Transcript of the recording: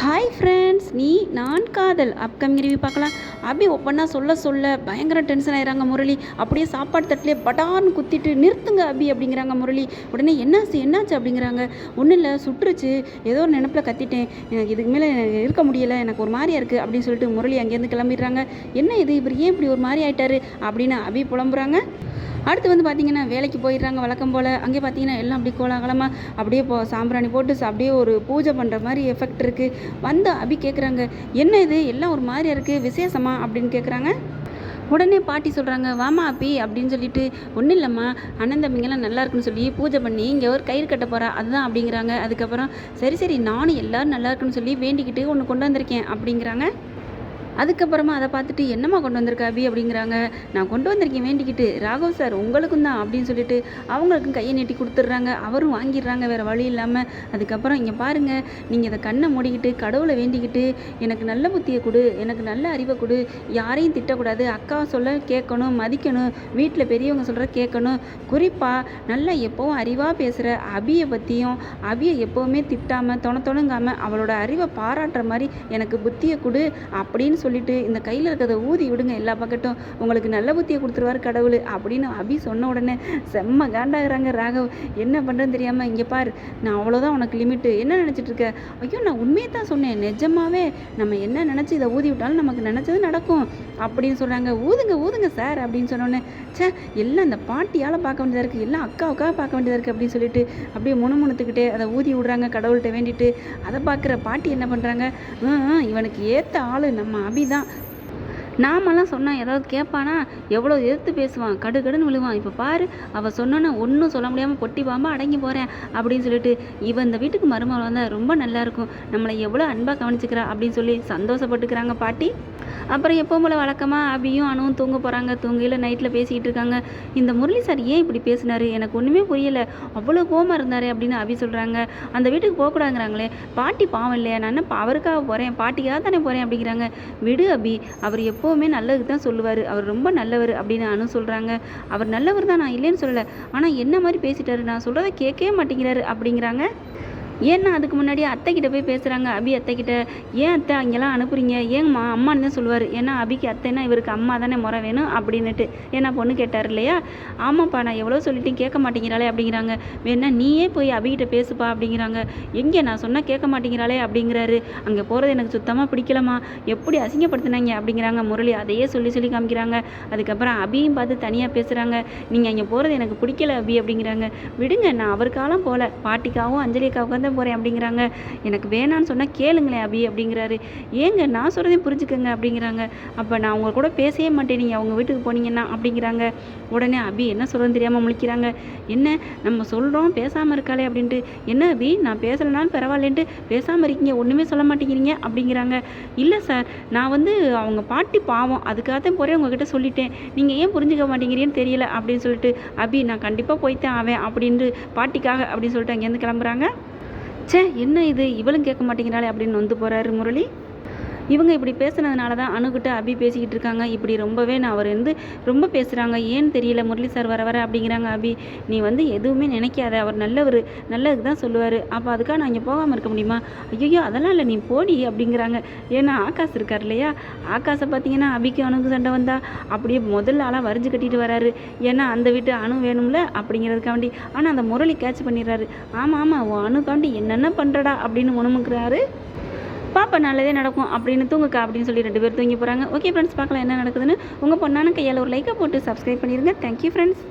Hi friends நீ நான் காதல். அப்கமிங் ரிவ்யூ பார்க்கலாம். அப்படி ஒவ்வொன்றா சொல்ல சொல்ல பயங்கர டென்ஷன் ஆயிடுறாங்க முரளி. அப்படியே சாப்பாடு தட்டிலே படார்னு குத்திட்டு நிறுத்துங்க அபி அப்படிங்கிறாங்க முரளி. உடனே என்னாச்சு என்னாச்சு அப்படிங்கிறாங்க. ஒன்றும் இல்லை சுட்டுருச்சு ஏதோ ஒரு நினப்பில் கத்திட்டேன். எனக்கு இதுக்கு மேலே இருக்க முடியலை. எனக்கு ஒரு மாதிரியா இருக்குது அப்படின்னு சொல்லிட்டு முரளி அங்கேருந்து கிளம்பிடுறாங்க. என்ன இது? இவர் ஏன் இப்படி ஒரு மாதிரி ஆயிட்டாரு அப்படின்னு அபி புலம்புறாங்க. அடுத்து வந்து பார்த்தீங்கன்னா வேலைக்கு போயிடுறாங்க வழக்கம் போல். அங்கே பார்த்தீங்கன்னா எல்லாம் அப்படியே கோலாகலமாக அப்படியே போ சாம்பிராணி போட்டு அப்படியே ஒரு பூஜை பண்ணுற மாதிரி எஃபெக்ட் இருக்குது வந்து அபி கேட்குறாங்க என்ன இது? எல்லாம் ஒரு மாதிரியாக இருக்குது விசேஷமா? அப்படின்னு கேட்குறாங்க உடனே பாட்டி சொல்கிறாங்க வாமா அப்பி அப்படின்னு சொல்லிட்டு ஒன்றும் இல்லைம்மா அண்ணன் தம்பிங்கெல்லாம் நல்லா இருக்குன்னு சொல்லி பூஜை பண்ணி இங்கே ஒரு கயிறு கட்ட போகிறா அதுதான் அப்படிங்கிறாங்க. அதுக்கப்புறம் சரி சரி நானும் எல்லாரும் நல்லா இருக்குன்னு சொல்லி வேண்டிக்கிட்டு ஒன்று கொண்டு வந்திருக்கேன் அப்படிங்கிறாங்க. அதுக்கப்புறமா அதை பார்த்துட்டு என்னம்மா கொண்டு வந்திருக்க அபி? அப்படிங்கிறாங்க. நான் கொண்டு வந்திருக்கேன் வேண்டிக்கிட்டு. ராகவ் சார் உங்களுக்கும் தான் அப்படின்னு சொல்லிட்டு அவங்களுக்கும் கையை நீட்டி கொடுத்துட்றாங்க. அவரும் வாங்கிடுறாங்க வேறு வழி இல்லாமல் அதுக்கப்புறம் இங்கே பாருங்கள் நீங்கள் இதை கண்ணை மூடிக்கிட்டு கடவுளை வேண்டிக்கிட்டு எனக்கு நல்ல புத்தியை கொடு எனக்கு நல்ல அறிவை கொடு. யாரையும் திட்டக்கூடாது. அக்கா சொல்ல கேட்கணும் மதிக்கணும். வீட்டில் பெரியவங்க சொல்கிற கேட்கணும். குறிப்பாக நல்லா எப்போவும் அறிவாக பேசுகிற அபியை பற்றியும் அபியை எப்போவுமே திட்டாமல் தொண தொணங்காமல் அவளோட அறிவை பாராட்டுற மாதிரி எனக்கு புத்தியை கொடு அப்படின்னு சொல்லி சொல்லிட்டு இந்த கையில் இருக்கிறத ஊதி விடுங்க எல்லா பக்கட்டும். உங்களுக்கு நல்ல புத்தியை கொடுத்துருவாரு கடவுள் அப்படின்னு அபி சொன்ன உடனே செம்ம காண்டாகிறாங்க ராகவ். என்ன பண்ணுறேன்னு தெரியாமல் இங்கே பார் நான் அவ்வளோதான் உனக்கு லிமிட்டு என்ன நினச்சிட்டு இருக்க? ஐயோ நான் உண்மையை தான் சொன்னேன். நிஜமாவே நம்ம என்ன நினச்சி இதை ஊதி விட்டாலும் நமக்கு நினச்சது நடக்கும் அப்படின்னு சொல்கிறாங்க ஊதுங்க ஊதுங்க சார் அப்படின்னு சொன்னோடனே ச்சே எல்லாம் அந்த பாட்டியால் பார்க்க வேண்டியதாக இருக்குது எல்லாம் அக்காவுக்காக பார்க்க வேண்டியதாக இருக்குது அப்படின்னு சொல்லிட்டு அப்படியே முணுமுணுத்துக்கிட்டே அதை ஊதி விடுறாங்க கடவுள்கிட்ட வேண்டிட்டு. அதை பார்க்குற பாட்டி என்ன பண்ணுறாங்க இவனுக்கு ஏற்ற ஆள் நம்ம அபி. தான் நாமெல்லாம் சொன்னால் ஏதாவது கேட்பானா எவ்வளோ எதிர்த்து பேசுவான் கடு கடுன்னு விழுவான். இப்போ பாரு அவள் சொன்னோன்னே ஒன்றும் சொல்ல முடியாமல் பொட்டி பாம்பா அடங்கி போகிறேன் அப்படின்னு சொல்லிட்டு இவன் இந்த வீட்டுக்கு மருமகள் வந்தால் ரொம்ப நல்லாயிருக்கும் நம்மளை எவ்வளோ அன்பாக கவனிச்சுக்கிறா அப்படின்னு சொல்லி சந்தோஷப்பட்டுக்கிறாங்க பாட்டி. அப்புறம் எப்போ போல் வழக்கமாக அபியும் அணுவும் தூங்க போகிறாங்க தூங்கையில் நைட்டில் பேசிக்கிட்டு இருக்காங்க. இந்த முரளி சார் ஏன் இப்படி பேசினாரு? எனக்கு ஒன்றுமே புரியலை. அவ்வளோ கோமாக இருந்தார் அப்படின்னு அபி சொல்கிறாங்க அந்த வீட்டுக்கு போகக்கூடாதுங்கிறாங்களே பாட்டி பாவம் இல்லையா? நான் பா- அவருக்காக போகிறேன் பாட்டிக்காக தானே போகிறேன் அப்படிங்கிறாங்க. விடு அபி அவர் எப்போவுமே நல்லதுக்கு தான் சொல்லுவார். அவர் ரொம்ப நல்லவர் அப்படின்னு அனு சொல்கிறாங்க அவர் நல்லவர் தான் நான் இல்லைன்னு சொல்லலை. ஆனால் என்ன மாதிரி பேசிட்டாரு? நான் சொல்கிறத கேட்கவே மாட்டேங்கிறாரு அப்படிங்கிறாங்க ஏன்னா அதுக்கு முன்னாடி அத்தை கிட்ட போய் பேசுகிறாங்க அபி அத்தை கிட்ட ஏன் அத்தை அங்கெல்லாம் அனுப்புறீங்க? ஏங்கம்மா அம்மான்னு தான் சொல்லுவார். ஏன்னா அபிக்கு அத்தைன்னா இவருக்கு அம்மா தானே முறை வேணும் அப்படின்னுட்டு. ஏன்னா பொண்ணு கேட்டார் இல்லையா? ஆமாப்பா நான் எவ்வளோ சொல்லிட்டேன் கேட்க மாட்டேங்கிறாளே அப்படிங்கிறாங்க. வேணா நீயே போய் அபிகிட்ட பேசுப்பா அப்படிங்கிறாங்க. எங்கே? நான் சொன்னால் கேட்க மாட்டேங்கிறாளே அப்படிங்கிறாரு. அங்கே போகிறது எனக்கு சுத்தமாக பிடிக்கலம்மா. எப்படி அசிங்கப்படுத்தினாங்க? அப்படிங்கிறாங்க முரளி. அதையே சொல்லி சொல்லி காமிக்கிறாங்க. அதுக்கப்புறம் அபியும் பார்த்து தனியாக பேசுகிறாங்க நீங்கள் அங்கே போகிறது எனக்கு பிடிக்கல அபி அப்படிங்கிறாங்க. விடுங்க நான் அவருக்காலாம் போகல பாட்டிக்காவும் அஞ்சலிக்காவுக்கும் தான் போகிறேன் அப்படிங்கிறாங்க. எனக்கு வேணான்னு சொன்னால் கேளுங்களேன் அபி அப்படிங்கிறாரு. ஏங்க நான் சொல்கிறதையும் புரிஞ்சுக்கங்க அப்படிங்கிறாங்க. அப்போ நான் அவங்க கூட பேசவே மாட்டேன். நீங்கள் அவங்க வீட்டுக்கு போனீங்கன்னா அப்படிங்கிறாங்க. உடனே அபி என்ன சொல்கிறதுன்னு தெரியாமல் முழிக்கிறாங்க. என்ன நம்ம சொல்கிறோம் பேசாமல் இருக்காளே அப்படின்ட்டு. என்ன அபி நான் பேசலைனாலும் பரவாயில்லன்ட்டு பேசாமல் இருக்கீங்க ஒன்றுமே சொல்ல மாட்டேங்கிறீங்க அப்படிங்கிறாங்க. இல்லை சார் நான் வந்து அவங்க பாட்டி பாவம். அதுக்காக தான் போகிறேன் உங்ககிட்ட சொல்லிட்டேன். நீங்கள் ஏன் புரிஞ்சுக்க மாட்டேங்கிறீன்னு தெரியல அப்படின்னு சொல்லிட்டு அபி நான் கண்டிப்பாக போய்த்தான் ஆவேன் அப்படின்ட்டு பாட்டிக்காக அப்படின்னு சொல்லிட்டு அங்கேருந்து கிளம்புறாங்க. ச்சே என்ன இது? இவளும் கேட்க மாட்டேங்கிறாளே அப்படின்னு வந்து போகிறாரு முரளி. இவங்க இப்படி பேசுனதுனால தான் அணுகிட்ட அபி பேசிக்கிட்டு இருக்காங்க. இப்படி ரொம்பவே நான் அவர் வந்து ரொம்ப பேசுகிறாங்க ஏன்னு தெரியல முரளி சார் வர வர அப்படிங்கிறாங்க அபி. நீ வந்து எதுவுமே நினைக்காத. அவர் நல்லவர் நல்லதுக்கு தான் சொல்லுவார். அப்போ அதுக்காக நான் இங்கே போகாமல் இருக்க முடியுமா? ஐயோ அதெல்லாம் இல்லை. நீ போடி அப்படிங்கிறாங்க. ஏன்னா ஆகாஷ் இருக்கார் இல்லையா? ஆகாஷை பார்த்தீங்கன்னா அபிக்கு அணுக்கு சண்டை வந்தால் அப்படியே முதல்ல ஆளாக வரிஞ்சு கட்டிட்டு வராரு. ஏன்னா அந்த வீட்டு அணு வேணும்ல அப்படிங்கிறதுக்காண்டி ஆனால் அந்த முரளி கேட்ச் பண்ணிடுறாரு. ஆமாம் ஆமாம் உன் அணுக்காண்டி என்னென்ன பண்ணுறடா அப்படின்னு உணமுக்கிறாரு பாப்பா நல்லதே நடக்கும் அப்படின்னு தூங்குக்கா அப்படின்னு சொல்லி ரெண்டு பேர் தூங்கி போகிறாங்க ஓகே ஃப்ரெண்ட்ஸ் பார்க்கலாம் என்ன நடக்குதுன்னு. உங்கள் பொண்ணான கையால் ஒரு லைக்கை போட்டு சப்ஸ்கிரைப் பண்ணிடுங்க தேங்க்யூ ஃப்ரெண்ட்ஸ்